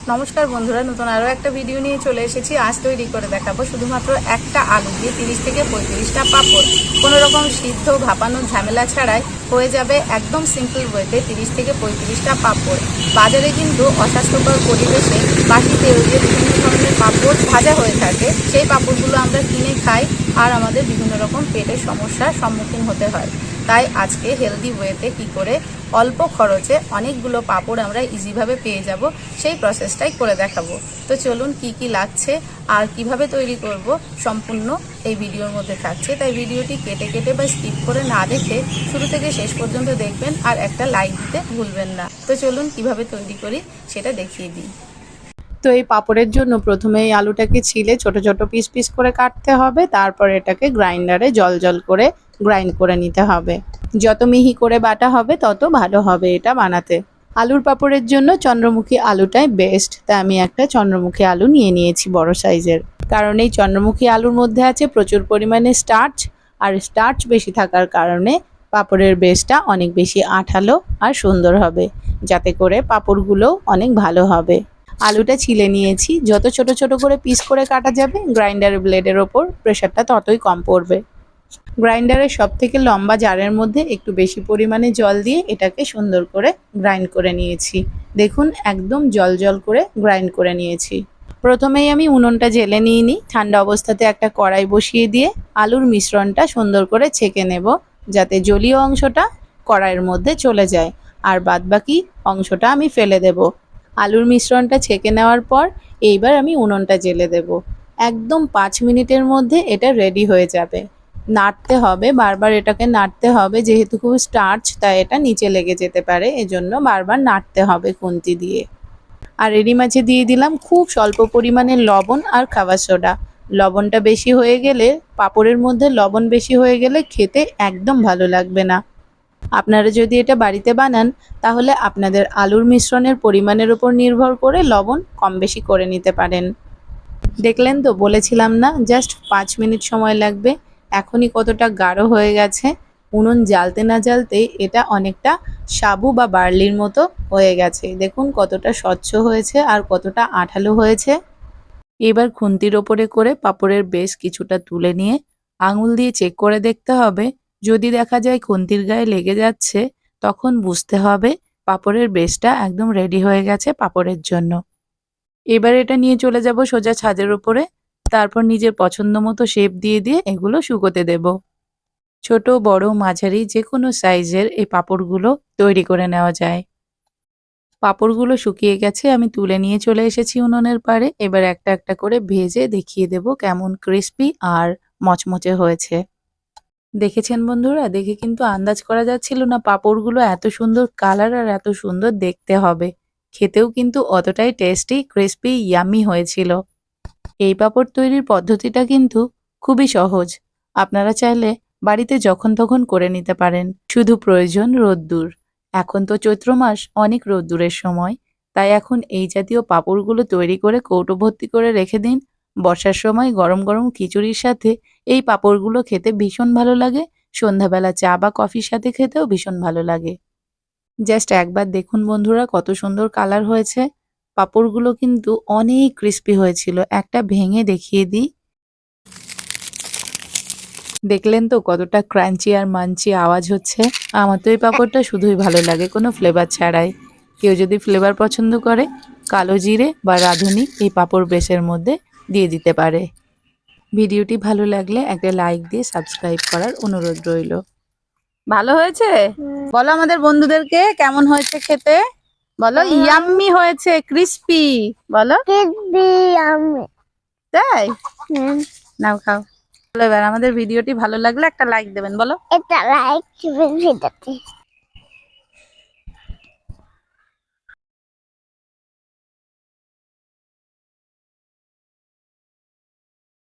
নমস্কার বন্ধুরা, নতুন আরও একটা ভিডিও নিয়ে চলে এসেছি। আজ তৈরি করে দেখাবো শুধুমাত্র একটা আলু দিয়ে তিরিশ থেকে পঁয়ত্রিশটা পাঁপড়। কোনো রকম সিদ্ধ ভাপানোর ঝামেলা ছাড়াই হয়ে যাবে একদম সিম্পল ওয়েতে তিরিশ থেকে পঁয়ত্রিশটা পাঁপড়। বাজারে কিন্তু অস্বাস্থ্যকর পরিবেশে বাকি তেল দিয়ে বিভিন্ন ধরনের পাঁপড় ভাজা হয়ে থাকে। সেই পাঁপড়গুলো আমরা কিনে খাই আর আমাদের বিভিন্ন রকম পেটের সমস্যার সম্মুখীন হতে হয়। তাই আজকে হেলদি ওয়েতে কি করে অল্প খরচে অনেকগুলো পাপড় আমরা ইজিভাবে পেয়ে যাব, সেই প্রসেসটাই করে দেখাবো। তো চলুন কি কি লাগছে আর কীভাবে তৈরি করব, সম্পূর্ণ এই ভিডিওর মধ্যে থাকছে। তাই ভিডিওটি কেটে কেটে বা স্কিপ করে না দেখে শুরু থেকে শেষ পর্যন্ত দেখবেন আর একটা লাইক দিতে ভুলবেন না। তো চলুন কীভাবে তৈরি করি সেটা দেখিয়ে দিই। তো এই পাপড়ের জন্য প্রথমে এই আলুটাকে ছিলে ছোট ছোট পিস পিস করে কাটতে হবে, তারপর এটাকে গ্রাইন্ডারে জল জল করে গ্রাইন্ড করে নিতে হবে। যত মিহি করে বাটা হবে, তত ভালো হবে এটা বানাতে। আলুর পাপড়ের জন্য চন্দ্রমুখী আলুটাই বেস্ট তাই আমি একটা চন্দ্রমুখী আলু নিয়ে নিয়েছি বড় সাইজের। কারণ এই চন্দ্রমুখী আলুর মধ্যে আছে প্রচুর পরিমাণে স্টার্চ আর স্টার্চ বেশি থাকার কারণে পাপড়ের বেসটা অনেক বেশি আঠালো আর সুন্দর হবে, যাতে করে পাপড়গুলো অনেক ভালো হবে। আলুটা ছিলে নিয়েছি। যত ছোট ছোট করে পিস করে কাটা যাবে গ্রাইন্ডার ব্লেডের ওপর প্রেশারটা ততই কম পড়বে। গ্রাইন্ডারের সব থেকে লম্বা জারের মধ্যে একটু বেশি পরিমাণে জল দিয়ে এটাকে সুন্দর করে গ্রাইন্ড করে নিয়েছি। দেখুন, একদম জল জল করে গ্রাইন্ড করে নিয়েছি। প্রথমেই আমি উনুনটা জেলে নিই ঠান্ডা অবস্থাতে একটা কড়াই বসিয়ে দিয়ে আলুর মিশ্রণটা সুন্দর করে ছেঁকে নেব, যাতে জলীয় অংশটা কড়াইয়ের মধ্যে চলে যায়। আর বাদবাকি অংশটা আমি ফেলে দেব। আলুর মিশ্রণটা ছেঁকে নেওয়ার পর এইবার আমি উনুনটা জেলে দেব। একদম পাঁচ মিনিটের মধ্যে এটা রেডি হয়ে যাবে। নাড়তে হবে, বারবার এটাকে নাড়তে হবে, যেহেতু খুব স্টার্চ তাই এটা নিচে লেগে যেতে পারে, এজন্য বারবার নাড়তে হবে খুন্তি দিয়ে। আর এরই মাঝে দিয়ে দিলাম খুব স্বল্প পরিমাণে লবণ আর খাবার সোডা। লবণটা বেশি হয়ে গেলে, পাঁপড়ের মধ্যে লবণ বেশি হয়ে গেলে খেতে একদম ভালো লাগবে না। আপনারা যদি এটা বাড়িতে বানান, তাহলে আপনাদের আলুর মিশ্রণের পরিমাণের উপর নির্ভর করে লবণ কম বেশি করে নিতে পারেন। দেখলেন তো, বলেছিলাম না, জাস্ট পাঁচ মিনিট সময় লাগবে। এখনই কতটা গাঢ় হয়ে গেছে। উনুন জ্বালতে না জ্বালতেই এটা অনেকটা সাবু বা বার্লির মতো হয়ে গেছে। দেখুন কতটা স্বচ্ছ হয়েছে আর কতটা আঠালো হয়েছে। এবার খুন্তির ওপরে করে পাপড়ের বেশ কিছুটা তুলে নিয়ে আঙুল দিয়ে চেক করে দেখতে হবে যদি দেখা যায় খুন্তির গায়ে লেগে যাচ্ছে, তখন বুঝতে হবে পাপড়ের বেসটা একদম রেডি হয়ে গেছে পাপড়ের জন্য। এবার এটা নিয়ে চলে যাব সোজা ছাদের উপরে, তারপর নিজের পছন্দ মতো শেপ দিয়ে দিয়ে এগুলো শুকোতে দেব। ছোট, বড়, মাঝারি যে কোনো সাইজের এই পাপড়গুলো তৈরি করে নেওয়া যায়। পাপড়গুলো শুকিয়ে গেছে, আমি তুলে নিয়ে চলে এসেছি উনুনের পাড়ে। এবার একটা একটা করে ভেজে দেখিয়ে দেব কেমন ক্রিস্পি আর মচমচে হয়েছে। দেখেছেন বন্ধুরা? দেখে কিন্তু আন্দাজ করা যাচ্ছিল না পাঁপড়গুলো এত সুন্দর কালার আর এত সুন্দর দেখতে হবে। খেতেও কিন্তু অতটাই টেস্টি ক্রিস্পি ইয়ামি হয়েছিল। এই পাঁপড় তৈরির পদ্ধতিটা কিন্তু খুবই সহজ। আপনারা চাইলে বাড়িতে যখন তখন করে নিতে পারেন। শুধু প্রয়োজন রোদ্দুর। এখন তো চৈত্র মাস, অনেক রোদ্দুরের সময়। তাই এখন এই জাতীয় পাঁপড়গুলো তৈরি করে কৌটো ভর্তি করে রেখে দিন। বর্ষার সময় গরম গরম খিচুড়ির সাথে এই পাঁপড়গুলো খেতে ভীষণ ভালো লাগে। সন্ধ্যাবেলা চা বা কফির সাথে খেতেও ভীষণ ভালো লাগে। জাস্ট একবার দেখুন বন্ধুরা, কত সুন্দর কালার হয়েছে। পাঁপড়গুলো কিন্তু অনেক ক্রিস্পি হয়েছিল। একটা ভেঙে দেখিয়ে দিই। দেখলেন তো কতটা ক্রাঞ্চি আর মাঞ্চি আওয়াজ হচ্ছে। আমার তো এই পাঁপড়টা শুধুই ভালো লাগে, কোনো ফ্লেভার ছাড়াই। কেউ যদি ফ্লেভার পছন্দ করে, কালো জিরে বা রাঁধুনি এই পাঁপড় বেশের মধ্যে দিয়ে দিতে পারে। ভিডিওটি ভালো লাগলে একটা লাইক দিয়ে সাবস্ক্রাইব করার অনুরোধ রইল। ভালো হয়েছে? বলো আমাদের বন্ধুদেরকে কেমন হয়েছে খেতে? বলো ইয়াম্মি হয়েছে ক্রিস্পি। বলো। কিডনি আমি তাই? নাও খাও। বলো এবার আমাদের ভিডিওটি ভালো লাগলে একটা লাইক দেবেন বলো। এটা লাইক দিবেন ভিডিওতে।